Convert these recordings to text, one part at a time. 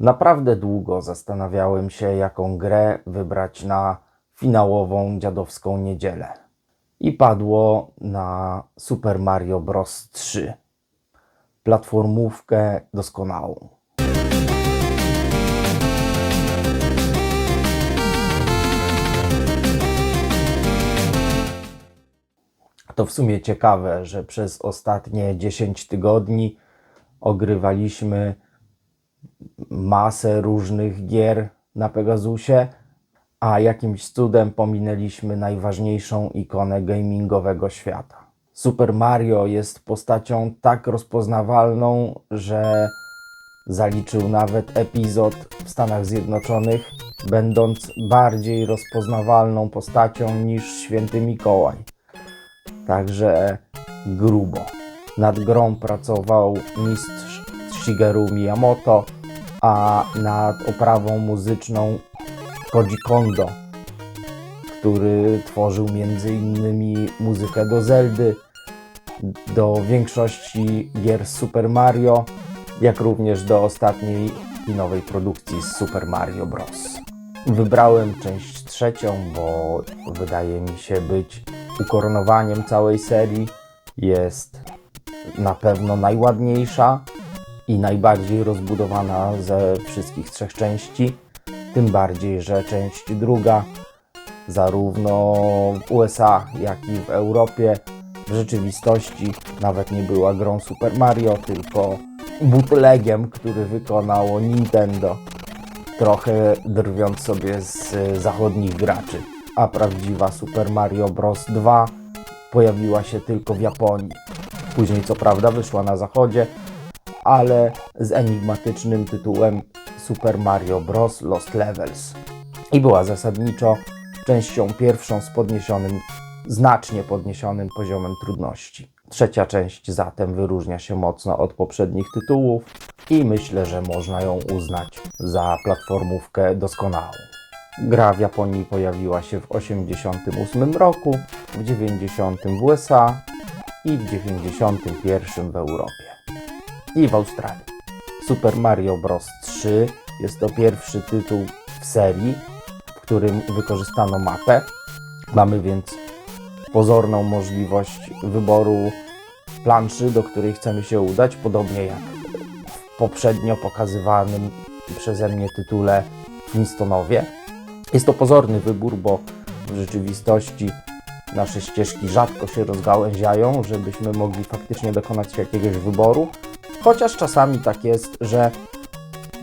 Naprawdę długo zastanawiałem się, jaką grę wybrać na finałową dziadowską niedzielę. I padło na Super Mario Bros. 3. Platformówkę doskonałą. To w sumie ciekawe, że przez ostatnie 10 tygodni ogrywaliśmy masę różnych gier na Pegasusie, a jakimś cudem pominęliśmy najważniejszą ikonę gamingowego świata. Super Mario jest postacią tak rozpoznawalną, że zaliczył nawet epizod w Stanach Zjednoczonych, będąc bardziej rozpoznawalną postacią niż Święty Mikołaj. Także grubo. Nad grą pracował mistrz Shigeru Miyamoto, a nad oprawą muzyczną Koji Kondo, który tworzył m.in. muzykę do Zeldy, do większości gier Super Mario, jak również do ostatniej i nowej produkcji z Super Mario Bros. Wybrałem część trzecią, bo wydaje mi się być ukoronowaniem całej serii. Jest na pewno najładniejsza i najbardziej rozbudowana ze wszystkich trzech części. Tym bardziej, że część druga, zarówno w USA, jak i w Europie, w rzeczywistości nawet nie była grą Super Mario, tylko bootlegiem, który wykonało Nintendo, trochę drwiąc sobie z zachodnich graczy. A prawdziwa Super Mario Bros. 2 pojawiła się tylko w Japonii. Później, co prawda, wyszła na zachodzie, ale z enigmatycznym tytułem Super Mario Bros. Lost Levels. I była zasadniczo częścią pierwszą z podniesionym, znacznie podniesionym poziomem trudności. Trzecia część zatem wyróżnia się mocno od poprzednich tytułów i myślę, że można ją uznać za platformówkę doskonałą. Gra w Japonii pojawiła się w 1988 roku, w 90 w USA i w 91 w Europie i w Australii. Super Mario Bros. 3 jest to pierwszy tytuł w serii, w którym wykorzystano mapę. Mamy więc pozorną możliwość wyboru planszy, do której chcemy się udać, podobnie jak w poprzednio pokazywanym przeze mnie tytule Flintstonowie. Jest to pozorny wybór, bo w rzeczywistości nasze ścieżki rzadko się rozgałęziają, żebyśmy mogli faktycznie dokonać jakiegoś wyboru. Chociaż czasami tak jest, że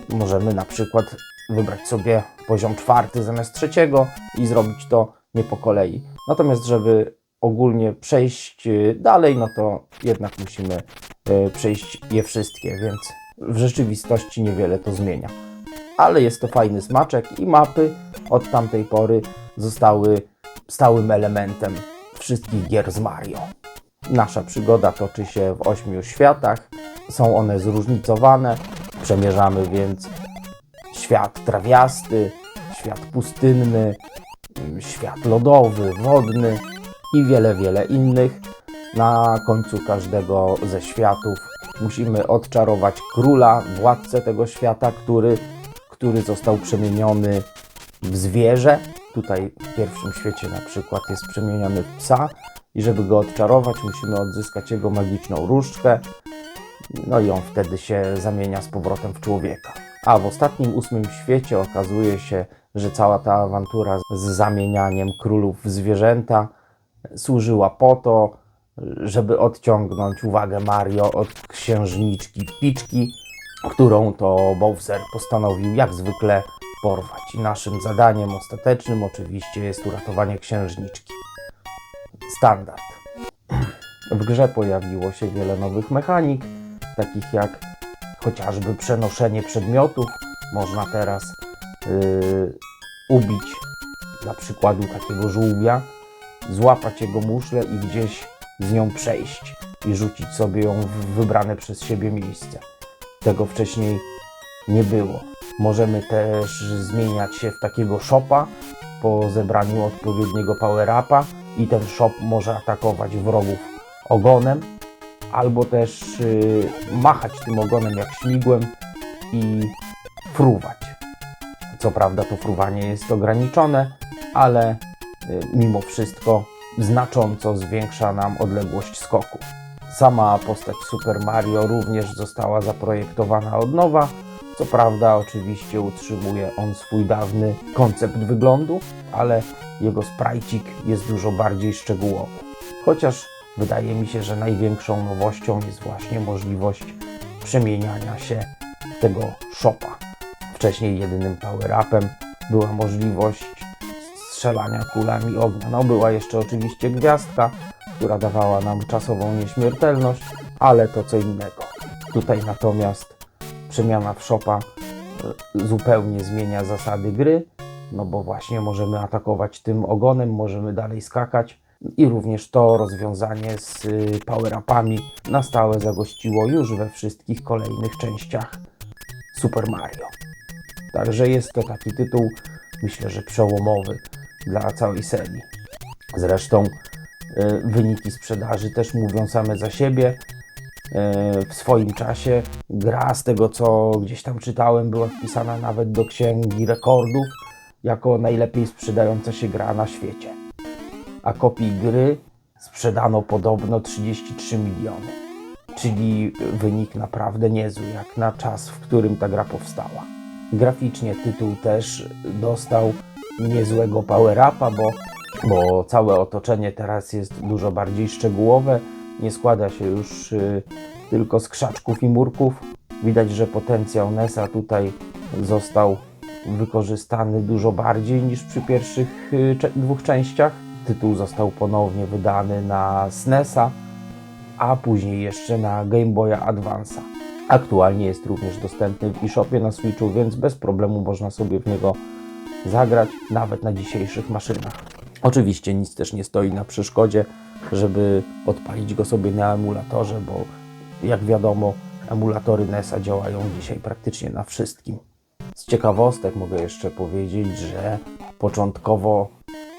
możemy na przykład wybrać sobie poziom czwarty zamiast trzeciego i zrobić to nie po kolei. Natomiast, żeby ogólnie przejść y, dalej, no to jednak musimy y, przejść je wszystkie, więc w rzeczywistości niewiele to zmienia. Ale jest to fajny smaczek i mapy od tamtej pory zostały stałym elementem wszystkich gier z Mario. Nasza przygoda toczy się w ośmiu światach. Są one zróżnicowane. Przemierzamy więc świat trawiasty, świat pustynny, świat lodowy, wodny i wiele, wiele innych. Na końcu każdego ze światów musimy odczarować króla, władcę tego świata, który, który został przemieniony w zwierzę. Tutaj w pierwszym świecie na przykład jest przemieniony w psa i żeby go odczarować, musimy odzyskać jego magiczną różdżkę. No i on wtedy się zamienia z powrotem w człowieka. A w ostatnim ósmym świecie okazuje się, że cała ta awantura z zamienianiem królów w zwierzęta służyła po to, żeby odciągnąć uwagę Mario od księżniczki Piczki, którą to Bowser postanowił jak zwykle porwać. Naszym zadaniem ostatecznym oczywiście jest uratowanie księżniczki. Standard. W grze pojawiło się wiele nowych mechanik, takich jak chociażby przenoszenie przedmiotów. Można teraz yy, ubić dla przykładu takiego żółwia, złapać jego muszlę i gdzieś z nią przejść i rzucić sobie ją w wybrane przez siebie miejsce. Tego wcześniej nie było. Możemy też zmieniać się w takiego shopa po zebraniu odpowiedniego power-upa i ten shop może atakować wrogów ogonem albo też y, machać tym ogonem jak śmigłem i fruwać. Co prawda to fruwanie jest ograniczone, ale y, mimo wszystko znacząco zwiększa nam odległość skoku. Sama postać Super Mario również została zaprojektowana od nowa. Co prawda, oczywiście utrzymuje on swój dawny koncept wyglądu, ale jego sprajcik jest dużo bardziej szczegółowy. Chociaż wydaje mi się, że największą nowością jest właśnie możliwość przemieniania się tego szopa. Wcześniej jedynym power-upem była możliwość strzelania kulami ognia. No była jeszcze oczywiście gwiazdka, która dawała nam czasową nieśmiertelność, ale to co innego. Tutaj natomiast przemiana w szopa e, zupełnie zmienia zasady gry, no bo właśnie możemy atakować tym ogonem, możemy dalej skakać i również to rozwiązanie z y, power-upami na stałe zagościło już we wszystkich kolejnych częściach Super Mario. Także jest to taki tytuł, myślę, że przełomowy dla całej serii. Zresztą y, wyniki sprzedaży też mówią same za siebie. Y, W swoim czasie gra, z tego co gdzieś tam czytałem, była wpisana nawet do księgi rekordów jako najlepiej sprzedająca się gra na świecie. A kopii gry sprzedano podobno 33 miliony. Czyli wynik naprawdę niezły, jak na czas, w którym ta gra powstała. Graficznie tytuł też dostał niezłego power-upa, bo, bo całe otoczenie teraz jest dużo bardziej szczegółowe. Nie składa się już y, tylko z krzaczków i murków. Widać, że potencjał NES-a tutaj został wykorzystany dużo bardziej niż przy pierwszych y, dwóch częściach. Tytuł został ponownie wydany na SNES-a, a później jeszcze na Game Boya Advance'a. Aktualnie jest również dostępny w eShopie na Switchu, więc bez problemu można sobie w niego zagrać, nawet na dzisiejszych maszynach. Oczywiście nic też nie stoi na przeszkodzie, żeby odpalić go sobie na emulatorze, bo jak wiadomo, emulatory NES-a działają dzisiaj praktycznie na wszystkim. Z ciekawostek mogę jeszcze powiedzieć, że początkowo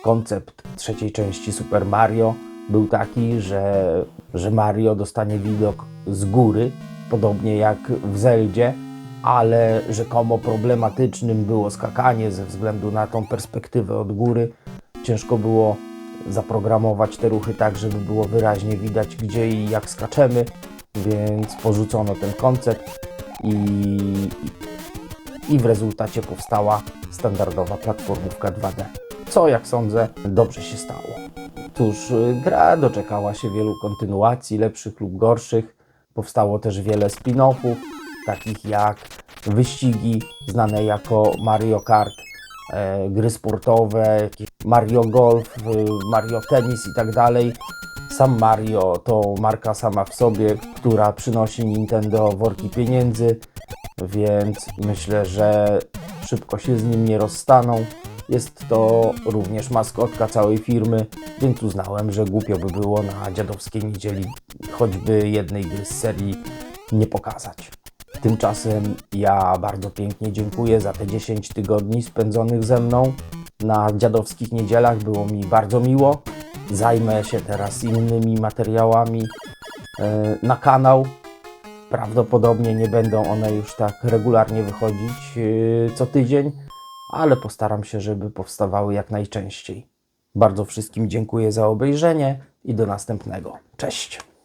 koncept trzeciej części Super Mario był taki, że, że Mario dostanie widok z góry, podobnie jak w Zeldzie, ale rzekomo problematycznym było skakanie ze względu na tą perspektywę od góry. Ciężko było zaprogramować te ruchy tak, żeby było wyraźnie widać, gdzie i jak skaczemy, więc porzucono ten koncept i, i w rezultacie powstała standardowa platformówka 2D. Co, jak sądzę, dobrze się stało. Cóż, y, gra doczekała się wielu kontynuacji, lepszych lub gorszych. Powstało też wiele spin-offów, takich jak wyścigi znane jako Mario Kart, e, gry sportowe, jakieś Mario Golf, y, Mario Tennis i tak dalej. Sam Mario to marka sama w sobie, która przynosi Nintendo worki pieniędzy, więc myślę, że szybko się z nim nie rozstaną. Jest to również maskotka całej firmy, więc uznałem, że głupio by było na dziadowskiej niedzieli choćby jednej gry z serii nie pokazać. Tymczasem ja bardzo pięknie dziękuję za te 10 tygodni spędzonych ze mną na dziadowskich niedzielach. Było mi bardzo miło. Zajmę się teraz innymi materiałami e, na kanał. Prawdopodobnie nie będą one już tak regularnie wychodzić e, co tydzień, ale postaram się, żeby powstawały jak najczęściej. Bardzo wszystkim dziękuję za obejrzenie i do następnego. Cześć!